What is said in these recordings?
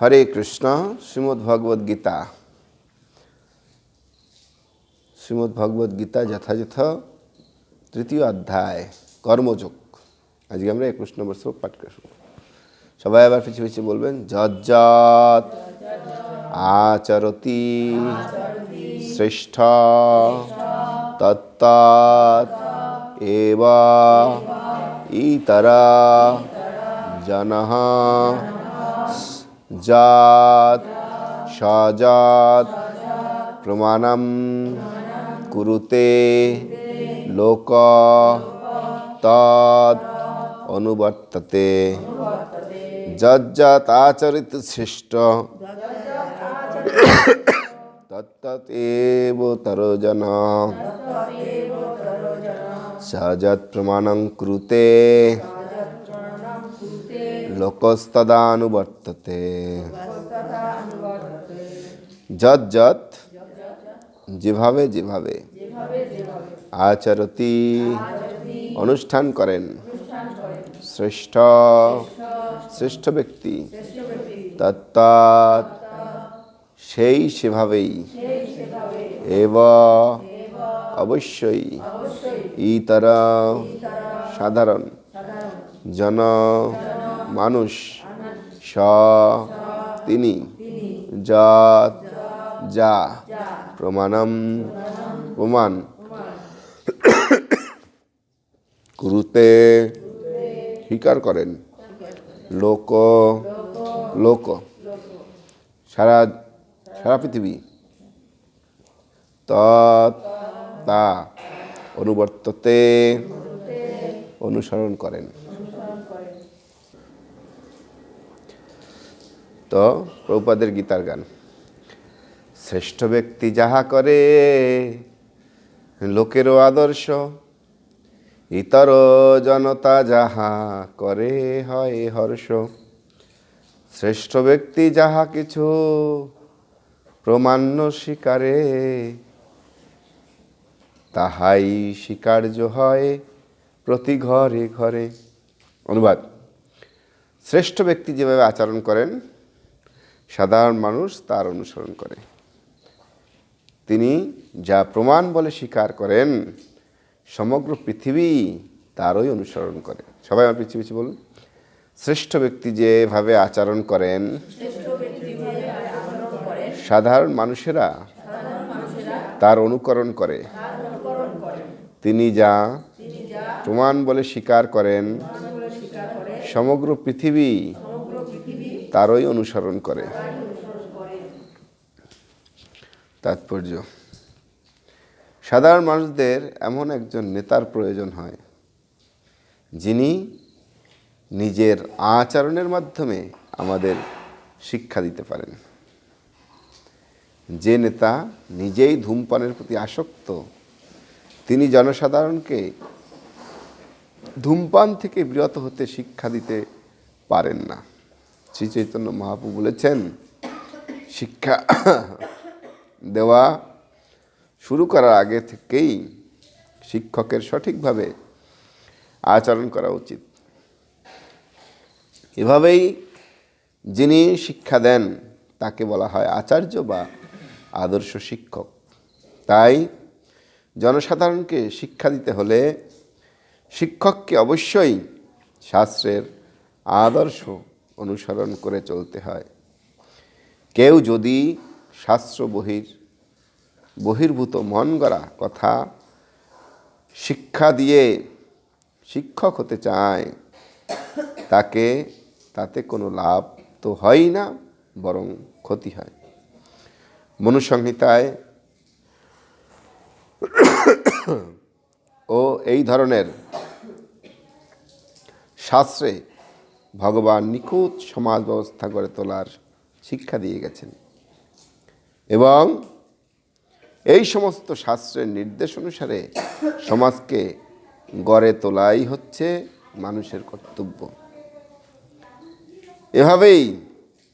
হরে কৃষ্ণ, শ্রীমদ্ ভগবদ গীতা। শ্রীমদ্ ভগবদ গীতা যথাযথ, তৃতীয় অধ্যায়, কর্মযোগ। আজকে আমরা একুশ নম্বর শ্লোক পাঠ করে শুনব। সবাই আবার পিছিয়ে পিছিয়ে বলবেন যজ্জাত আচরতি শ্রেষ্ঠ, তত্তাৎ এব ইতরা জনঃ জাত সজাত প্রমাণম কুরুতে লোক তৎ অনুবর্ততে। যজ্জাত আচরিত সৃষ্ট। তত্ততেব তরজন। সহজত প্রমাণং কুরুতে। লোকস্তদানুবর্ততে যত যত যেভাবে যেভাবে আচরতি অনুষ্ঠান করেন শ্রেষ্ঠ শ্রেষ্ঠ ব্যক্তি তত্তাৎ সেই সেভাবেই এব অবশ্যই ইতর সাধারণ জন মানুষ স, তিনি। যত যা। প্রমাণম, প্রমাণ। কুরুতে স্বীকার করেন। লোক লোক। সারা সারা পৃথিবী। তা। অনুবর্ততে অনুসরণ করেন। তো প্রভুপাদের গীতার গান। শ্রেষ্ঠ ব্যক্তি যাহা করে, লোকেরও আদর্শ, ইতর জনতা যাহা করে হয় হর্ষ। শ্রেষ্ঠ ব্যক্তি যাহা কিছু প্রমাণ্য শিকারে তাহাই স্বীকার্য হয় প্রতি ঘরে ঘরে। অনুবাদ। শ্রেষ্ঠ ব্যক্তি যেভাবে আচরণ করেন সাধারণ মানুষ তার অনুসরণ করে। তিনি যা প্রমাণ বলে স্বীকার করেন, সমগ্র পৃথিবী তারই অনুসরণ করে। সবাই আমার পিছিয়ে পিছিয়ে বলুন। শ্রেষ্ঠ ব্যক্তি যেভাবে আচরণ করেন, সাধারণ মানুষেরা তার অনুকরণ করে। তিনি যা প্রমাণ বলে স্বীকার করেন, সমগ্র পৃথিবী তারই অনুসরণ করে। তাৎপর্য। সাধারণ মানুষদের এমন একজন নেতার প্রয়োজন হয়, যিনি নিজের আচরণের মাধ্যমে আমাদের শিক্ষা দিতে পারেন। যে নেতা নিজেই ধূমপানের প্রতি আসক্ত, তিনি জনসাধারণকে ধূমপান থেকে বিরত হতে শিক্ষা দিতে পারেন না। শ্রী চৈতন্য মহাপু বলেছেন, শিক্ষা দেওয়া শুরু করার আগে থেকেই শিক্ষকের সঠিকভাবে আচরণ করা উচিত। এভাবেই যিনি শিক্ষা দেন, তাকে বলা হয় আচার্য বা আদর্শ শিক্ষক। তাই জনসাধারণকে শিক্ষা দিতে হলে শিক্ষককে অবশ্যই শাস্ত্রের আদর্শ অনুসরণ করে চলতে হয়। কেউ যদি শাস্ত্র বহির, বহির্ভূত মন গড়া কথা শিক্ষা দিয়ে শিক্ষক হতে চায়, তাকে, তাতে কোনো লাভ তো হয়ই না, বরং ক্ষতি হয়। মনুসংহিতায় ও এই ধরনের শাস্ত্রে ভগবান নিখুঁত সমাজ ব্যবস্থা গড়ে তোলার শিক্ষা দিয়ে গেছেন। এবং এই সমস্ত শাস্ত্রের নির্দেশ অনুসারে সমাজকে গড়ে তোলাই হচ্ছে মানুষের কর্তব্য। এভাবেই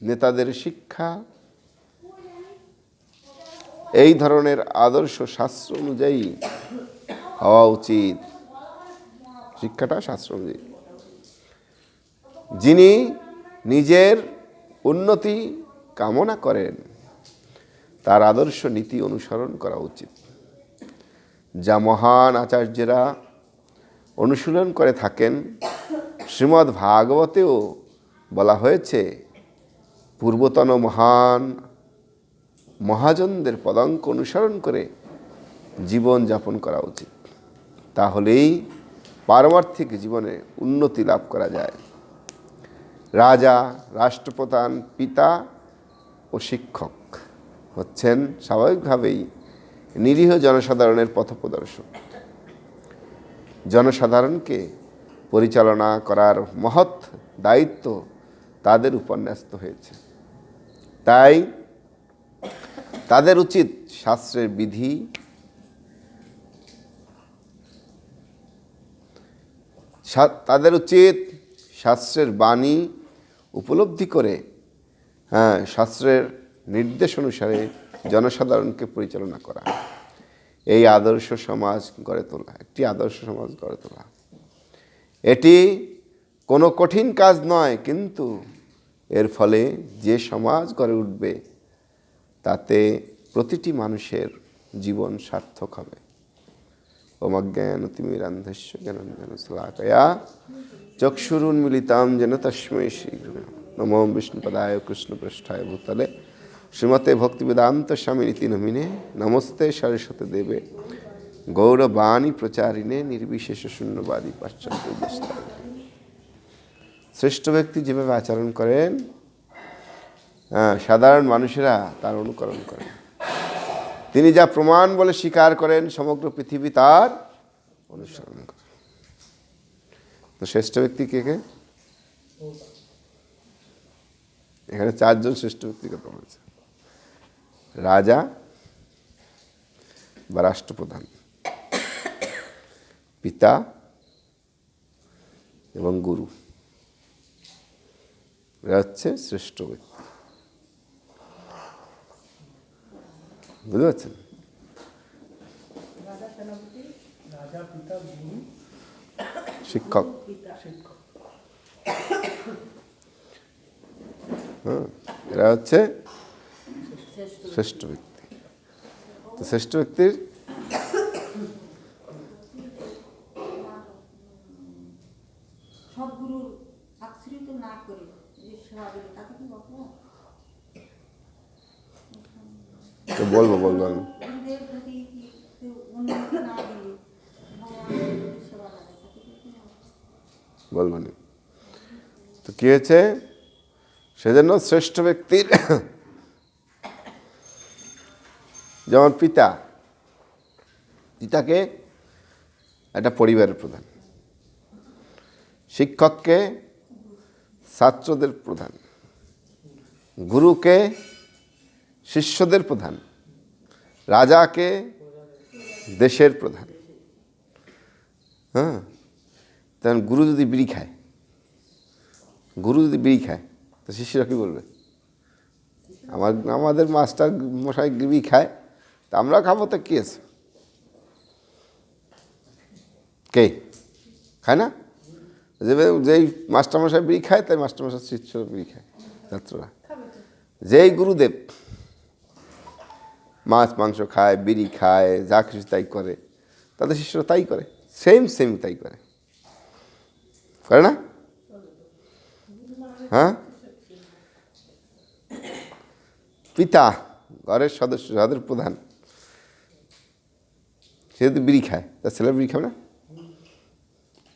নেতাদের শিক্ষা, এই ধরনের আদর্শ শাস্ত্র অনুযায়ী হওয়া উচিত। শিক্ষাটা শাস্ত্র অনুযায়ী। যিনি নিজের উন্নতি কামনা করেন, তার আদর্শ নীতি অনুসরণ করা উচিত। যা মহান আচার্যেরা অনুশীলন করে থাকেন, শ্রীমদ্ ভাগবতেও বলা হয়েছে, পূর্বতন মহান মহাজনদের পদাঙ্ক অনুসরণ করে জীবন যাপন করা উচিত। তাহলেই পারমার্থিক জীবনে উন্নতি লাভ করা যায়। রাজা, রাষ্ট্রপ্রধান, পিতা ও শিক্ষক হচ্ছেন স্বাভাবিকভাবেই নিরীহ জনসাধারণের পথপ্রদর্শক। জনসাধারণকে পরিচালনা করার মহৎ দায়িত্ব তাদের উপর ন্যস্ত হয়েছে। তাই তাদের উচিত শাস্ত্রের বিধি তাদের উচিত শাস্ত্রের বাণী উপলব্ধি করে হ্যাঁ শাস্ত্রের নির্দেশ অনুসারে জনসাধারণকে পরিচালনা করা। এই আদর্শ সমাজ গড়ে তোলা, একটি আদর্শ সমাজ গড়ে তোলা। এটি কোনো কঠিন কাজ নয়, কিন্তু এর ফলে যে সমাজ গড়ে উঠবে, তাতে প্রতিটি মানুষের জীবন সার্থক হবে। ওমজ্ঞান তিমিরান্ধস্য জ্ঞানঞ্জন শ্লাকয়া চক্ষুরুন্মিলিতাম যেন তস্মৈ শীঘ্র নমো বিষ্ণুপদায় কৃষ্ণপৃষ্ঠায় ভূতলে শ্রীমতে ভক্তিবেদান্ত স্বামীনীতি নমিনে নমস্তে সরস্বতী দেবে গৌরবাণী প্রচারিণে নির্বিশেষ শূন্যবাদী পাশ্চাত্য। শ্রেষ্ঠ ব্যক্তি যেভাবে আচরণ করেন সাধারণ মানুষেরা তার অনুকরণ করেন। তিনি যা প্রমাণ বলে স্বীকার করেন, সমগ্র পৃথিবী তার অনুসরণ করে। তো শ্রেষ্ঠ ব্যক্তি কে কে? এখানে চারজন শ্রেষ্ঠ ব্যক্তির কথা বলেছে রাজা বা রাষ্ট্রপ্রধান, পিতা এবং গুরু। এরা হচ্ছে শ্রেষ্ঠ ব্যক্তি। বুঝতে পারছেন? শিক্ষক। এরা হচ্ছে শ্রেষ্ঠ ব্যক্তি। তো শ্রেষ্ঠ ব্যক্তির সব গুরুর আশ্রিত না করে যে সেবা দিলে তাকে কি অপরাধ তো বলব বলব আমি গুরুদের প্রতি কি কেউ উন্নতি না দিলে ভগবানের প্রতি সেবা লাগে তাকে কি কোনো বলব না তো কি হয়েছে, সেজন্য শ্রেষ্ঠ ব্যক্তির যেমন পিতা, পিতাকে একটা পরিবারের প্রধান, শিক্ষককে ছাত্রদের প্রধান, গুরুকে শিষ্যদের প্রধান, রাজাকে দেশের প্রধান। হ্যাঁ গুরু যদি বিড়ি খায় গুরু যদি বিড়ি খায়, তো শিষ্যরা কী বলবে? আমার, আমাদের মাস্টার মশাই বিড়ি খায়, তা আমরা খাব, তো কী আছে? কে? খায় না? যে যেই মাস্টারমশাই বিড়ি খায়, তাই মাস্টারমশাই শিষ্যরা বিড়ি খায়, ছাত্ররা। যেই গুরুদেব মাছ, মাংস খায়, বিড়ি খায়, যা কিছু তাই করে, তাদের শিষ্যরা তাই করে সেম সেম তাই করে। করে না? হ্যাঁ? পিতা, ঘরের সদস্য যাদের প্রধান। সে যদি বিড়ি খায়, তার ছেলে বিড়ি খাবে না?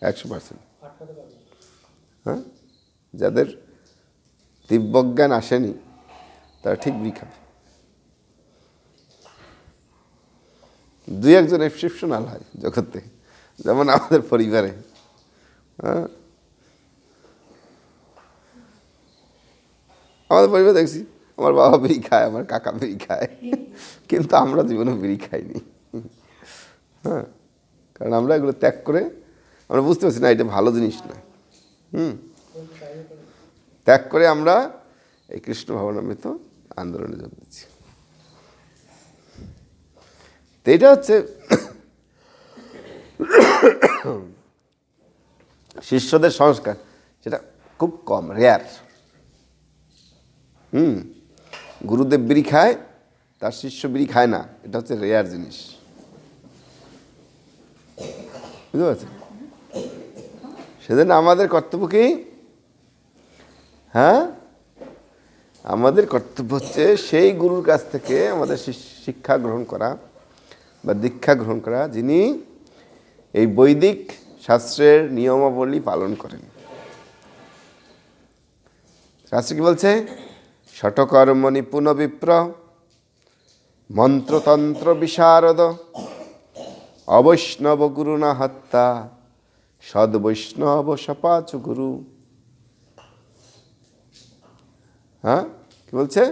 একশো পার্সেন্ট। হ্যাঁ? যাদের দিব্যজ্ঞান আসেনি, তারা ঠিক বিড়ি খাবে। দুই একজন এক্সেপশনাল হয় জগতে, যেমন আমাদের পরিবারে। হ্যাঁ? আমাদের পরিবারে দেখছি আমার বাবা বিড়ি খায় আমার কাকা বিড়ি খায়। কিন্তু আমরা জীবনে বিড়ি খাইনি। হ্যাঁ কারণ আমরা এগুলো ত্যাগ করে আমরা বুঝতে পারছি না এটা ভালো জিনিস না। হুম ত্যাগ করে আমরা এই কৃষ্ণ ভাবনামৃত আন্দোলনে যোগ দিচ্ছি। তো এটা হচ্ছে শিষ্যদের সংস্কার সেটা খুব কম রেয়ার হুম। গুরুদেব বিড়ি খায়, তার শিষ্য বিড়ি খায় না। এটা হচ্ছে রেয়ার জিনিস। বুঝতে পারছেন? সেজন্য আমাদের কর্তব্য কি? হ্যাঁ? আমাদের কর্তব্য হচ্ছে সেই গুরুর কাছ থেকে আমাদের শিক্ষা গ্রহণ করা বা দীক্ষা গ্রহণ করা যিনি এই বৈদিক শাস্ত্রের নিয়মাবলী পালন করেন। শাস্ত্র কি বলছে? ষটকর্ম নিপুণ বিপ্র মন্ত্রতন্ত্র বিশারদ অবৈষ্ণব গুরু না হত্যা সদ বৈষ্ণব সপাচু গুরু হ্যাঁ কি বলছে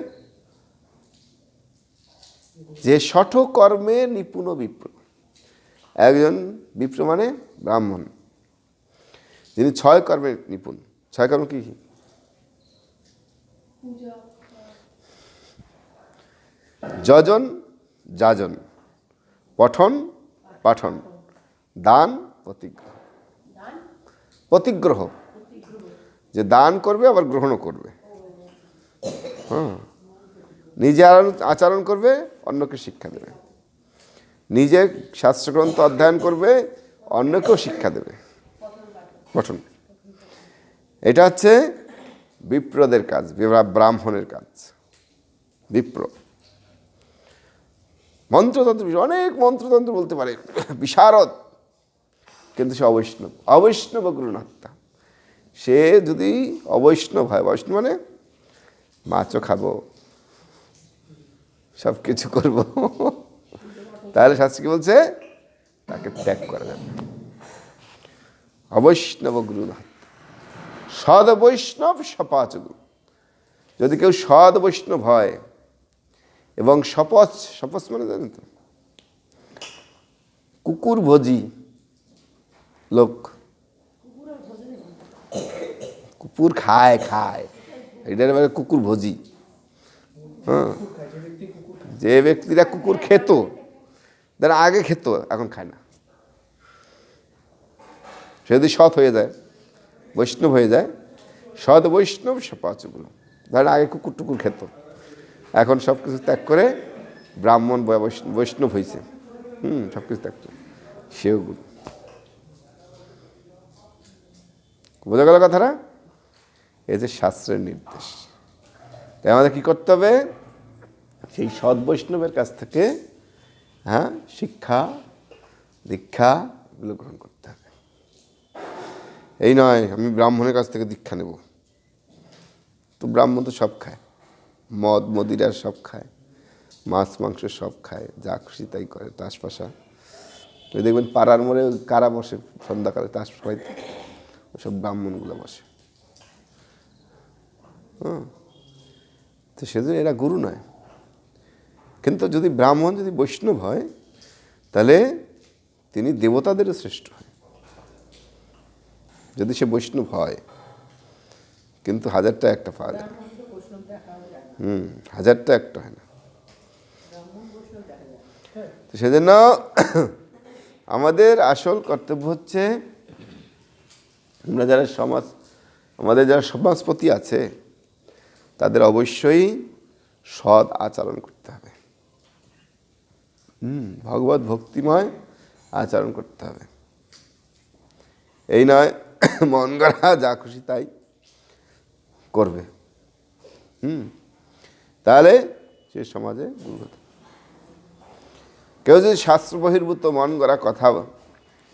যে কর্মে নিপুণ বিপ্র একজন বিপ্র মানে ব্রাহ্মণ। যিনি ছয় কর্মে নিপুণ। ছয় কর্ম কি? কি? যজন, যাজন, পঠন, পাঠন, দান, প্রতিগ্রহ। প্রতিগ্রহ। যে দান করবে, আবার গ্রহণও করবে। হ্যাঁ। নিজে আচরণ- করবে, অন্যকে শিক্ষা দেবে। নিজে শাস্ত্রগ্রন্থ অধ্যয়ন করবে, অন্যকেও শিক্ষা দেবে। পঠন। এটা হচ্ছে বিপ্রদের কাজ ব্রাহ্মণের কাজ। বিপ্র। মন্ত্রতন্ত্র অনেক মন্ত্রতন্ত্র বলতে পারে। বিশারদ, কিন্তু সে অবৈষ্ণব। অবৈষ্ণব গুরুনাথা সে যদি অবৈষ্ণব হয় বৈষ্ণব মানে মাছও খাব সব কিছু করব। তাহলে শাস্ত্রী বলছে? তাকে ত্যাগ করা যাবে। অবৈষ্ণব গুরুনাথ। সদ বৈষ্ণব সপাচ গুরু যদি কেউ সদ বৈষ্ণব হয় এবং শপথ শপথ মানে জানেন তো? কুকুর ভোজি লোক। কুকুর খায় খায়। এটার মানে কুকুর ভোজি। হ্যাঁ। যে ব্যক্তিরা কুকুর খেত যারা আগে খেত, এখন খায় না। সে যদি সৎ হয়ে যায়, বৈষ্ণব হয়ে যায়, সৎ বৈষ্ণব সপাচগুলো যারা আগে কুকুর টুকুর খেত। এখন সব কিছু ত্যাগ করে ব্রাহ্মণ বৈষ্ণব হয়েছে হুম সব কিছু ত্যাগ করে। সেও গুরু। বোঝা গেল কথাটা? এই যে শাস্ত্রের নির্দেশ। তাই আমাদের কী করতে হবে? সেই সৎ বৈষ্ণবের কাছ থেকে হ্যাঁ শিক্ষা, দীক্ষা এগুলো গ্রহণ করতে হবে। এই নয়, আমি ব্রাহ্মণের কাছ থেকে দীক্ষা নেব। তো ব্রাহ্মণ তো সব খায়। মদ মদিরা সব খায়, মাছ মাংস সব খায়, যা খুশি তাই করে, তাস পাশা ওই দেখবেন পাড়ার মোড়ে কারা বসে সন্ধ্যাকালে তাস পাইতে? ওসব ব্রাহ্মণগুলো বসে। হুম। তো সেজন্য এরা গুরু নয়। কিন্তু যদি ব্রাহ্মণ, যদি বৈষ্ণব হয়, তাহলে তিনি দেবতাদেরও শ্রেষ্ঠ হয়। যদি সে বৈষ্ণব হয়, কিন্তু হাজারটা একটা পাওয়া যায়। হুম, হাজারটা একটা হয় না। তো সেজন্য আমাদের আসল কর্তব্য হচ্ছে, আমরা যারা সমাজ, আমাদের যারা সমাজপতি আছে, তাদের অবশ্যই সৎ আচরণ করতে হবে। হুম, ভগবত ভক্তিময় আচরণ করতে হবে। এই নয়, মন গড়া যা খুশি তাই করবে। হুম তাহলে সে সমাজে হতে কেউ যদি শাস্ত্র বহির্ভূত মন গড়া কথা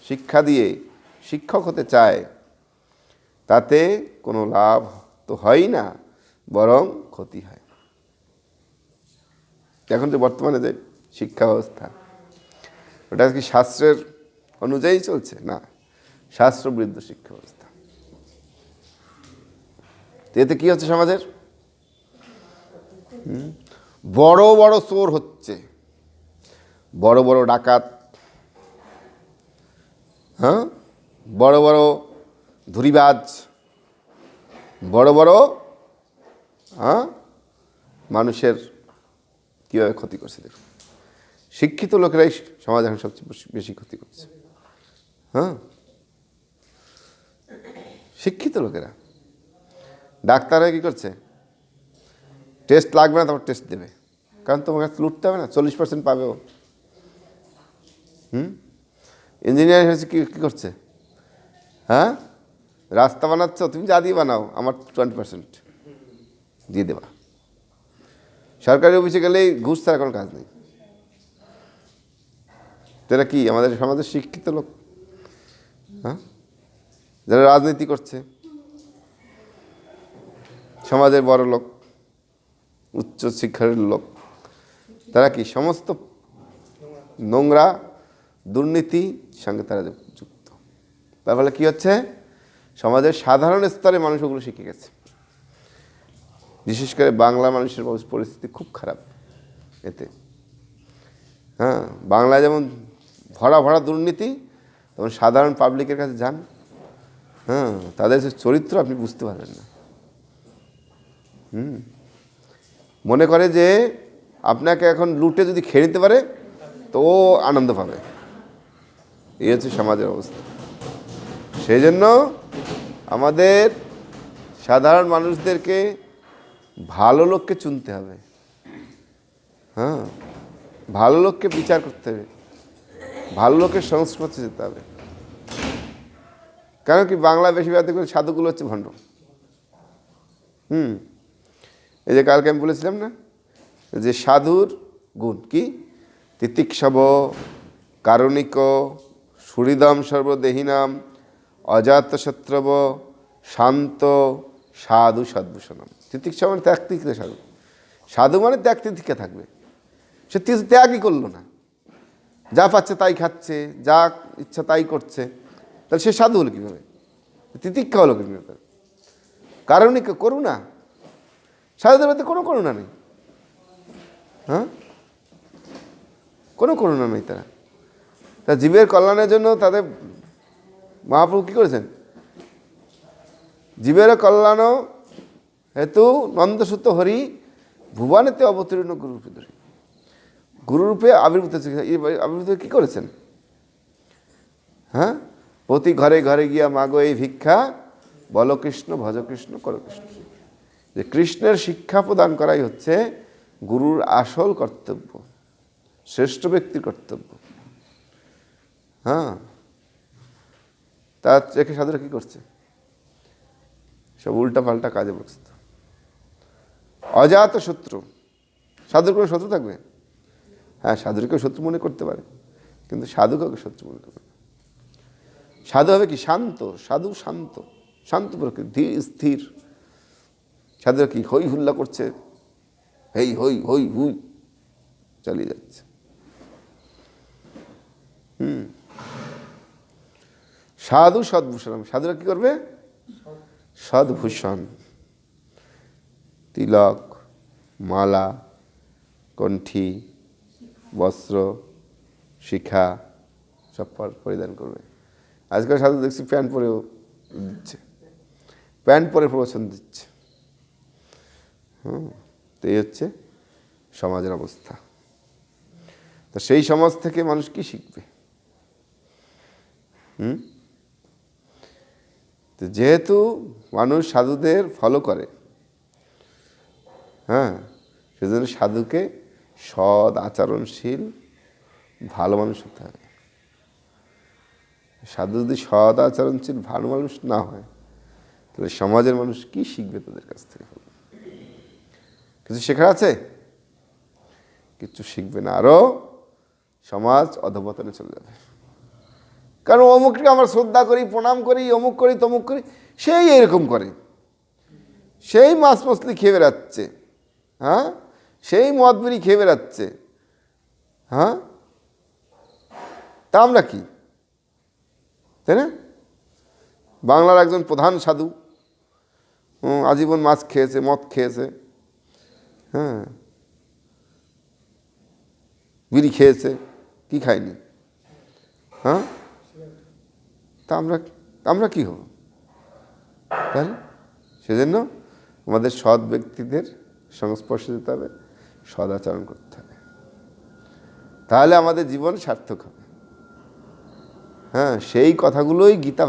শিক্ষা দিয়ে শিক্ষক হতে চায়, তাতে কোনো লাভ তো হয় না, বরং ক্ষতি হয়। এখন তো বর্তমানে যে শিক্ষা ব্যবস্থা, ওটা কি শাস্ত্রের অনুযায়ী চলছে? না শাস্ত্র বিরুদ্ধ শিক্ষা ব্যবস্থা। এতে কি হচ্ছে সমাজের? বড় বড় চোর হচ্ছে। বড় বড় ডাকাত। হ্যাঁ? বড় বড় ধুরিবাজ। বড় বড় হ্যাঁ? মানুষের কীভাবে ক্ষতি করছে দেখুন। শিক্ষিত লোকেরাই সমাজ এখন সবচেয়ে বেশি- ক্ষতি করছে। হ্যাঁ? শিক্ষিত লোকেরা। ডাক্তাররা কি করছে? টেস্ট লাগবে না, তারপর টেস্ট দেবে। কারণ তোমার কাছে লুটতে হবে না, চল্লিশ পার্সেন্ট পাবে ও। হুম? ইঞ্জিনিয়ারিং হয়েছে কী কী করছে? হ্যাঁ? রাস্তা বানাচ্ছ, তুমি যা দিয়ে বানাও, আমার টোয়েন্টি পার্সেন্ট দিয়ে দেবা। সরকারি অফিসে গেলেই ঘুষ ছাড়া কোনো কাজ নেই। তো এরা কি, আমাদের সমাজের শিক্ষিত লোক? হ্যাঁ? যারা রাজনীতি করছে, সমাজের বড় লোক। উচ্চ শিক্ষার লোক। তারা কি সমস্ত নোংরা দুর্নীতি সঙ্গে তারা যুক্ত? তার ফলে কী হচ্ছে? সমাজের সাধারণ স্তরে মানুষ ওগুলো শিখে গেছে। বিশেষ করে বাংলা মানুষের পরিস্থিতি খুব খারাপ এতে। হ্যাঁ বাংলায় যেমন ভরা ভরা দুর্নীতি, তেমন সাধারণ পাবলিকের কাছে যান। হ্যাঁ তাদের চরিত্র আপনি বুঝতে পারবেন না। হুম। মনে করে যে আপনাকে এখন লুটে যদি খেয়ে নিতে পারে, তো ও আনন্দ পাবে। এই হচ্ছে সমাজের অবস্থা। সেই জন্য আমাদের সাধারণ মানুষদেরকে ভালো লোককে চুনতে হবে। হ্যাঁ ভালো লোককে বিচার করতে হবে। ভালো লোকের সংস্কৃতি যেতে হবে। কেন কি বাংলা বেশিরভাগ সাধুগুলো হচ্ছে ভণ্ড। হুম এই যে কালকে আমি বলেছিলাম না? যে সাধুর গুণ কি? তিতিক্ষব কারণিক, সুহৃদম সর্বদেহিনাম, অজাতশত্রব, শান্ত, সাধু সদ্ভূষণম। তিতিক্ষা মানে ত্যাগ তিথিকে সাধু। সাধু মানে ত্যাগ তিথিকে থাকবে। সে ত্যাগই করল না। যা পাচ্ছে তাই খাচ্ছে, যা ইচ্ছা তাই করছে। তাহলে সে সাধু হলো কীভাবে? তিতিক্ষা হলো কীভাবে? কারণিক করুণা সাধুদের মধ্যে কোনো করুণা নেই। হ্যাঁ? কোনো করুণা নেই তারা। তা জীবের কল্যাণের জন্য তাদের মহাপ্রভু কী করেছেন? জীবের কল্যাণ হেতু নন্দসূত হরি ভুবনেতে অবতীর্ণ গুরুরূপে ধরি। গুরুরূপে আবির্ভূত আবির্ভূত কী করেছেন? হ্যাঁ? প্রতি ঘরে ঘরে গিয়া মাগো এই ভিক্ষা, বল কৃষ্ণ, ভজ কৃষ্ণ, কর কৃষ্ণ। যে কৃষ্ণের শিক্ষা প্রদান করাই হচ্ছে গুরুর আসল কর্তব্য, শ্রেষ্ঠ ব্যক্তির কর্তব্য। হ্যাঁ। তার রেখে সাধুরা কী করছে? সব উল্টা পাল্টা কাজে ব্যস্ত অজাত শত্রু। সাধুর কোনো শত্রু থাকবে? হ্যাঁ সাধুরকেও শত্রু মনে করতে পারে, কিন্তু সাধু কাউকে শত্রু মনে করবে সাধু হবে কি শান্ত, সাধু শান্ত শান্ত প্রকৃতি, ধীর, স্থির। সাধুরা কি হই হুল্লা করছে? হেই হই হই হুই। চালিয়ে যাচ্ছে। হুম। সাধু সদ্ভূষণ। সাধুরা কি করবে? সদ্ভূষণ। তিলক, মালা, কণ্ঠী, বস্ত্র, শিখা, সব পরিধান করবে। আজকাল সাধু দেখছি প্যান্ট পরেও দিচ্ছে। প্যান্ট পরে প্রবচন দিচ্ছে। হুম, তো এই হচ্ছে সমাজের অবস্থা। তো সেই সমাজ থেকে মানুষ কি শিখবে? হুম? তো যেহেতু মানুষ সাধুদের ফলো করে হ্যাঁ সেজন্য সাধুকে সৎ, আচরণশীল, ভালো মানুষ হতে হবে। সাধু যদি সৎ, আচরণশীল, ভালো মানুষ না হয়, তাহলে সমাজের মানুষ কি শিখবে তাদের কাছ থেকে? কিছু শেখার আছে? কিছু শিখবে না। আরও সমাজ অধপতনে চলে যাবে। কারণ অমুককে আমরা শ্রদ্ধা করি, প্রণাম করি, অমুক করি, তমুক করি, সেই এরকম করে। সেই মাছ মছলি খেয়ে বেড়াচ্ছে। হ্যাঁ? সেই মদ বিড়ি খেয়ে বেড়াচ্ছে। হ্যাঁ? তা আমরা কি? তাই না? বাংলার একজন প্রধান সাধু আজীবন মাছ খেয়েছে, মদ খেয়েছে। হ্যাঁ। বিড়ি খেয়েছে, কি খায়নি হ্যাঁ? তা আমরা আমরা কি হব? তাহলে সেজন্য আমাদের সৎ ব্যক্তিদের সংস্পর্শে যেতে হবে সদাচরণ করতে হবে। তাহলে আমাদের জীবন সার্থক হবে। হ্যাঁ সেই কথাগুলোই গীতা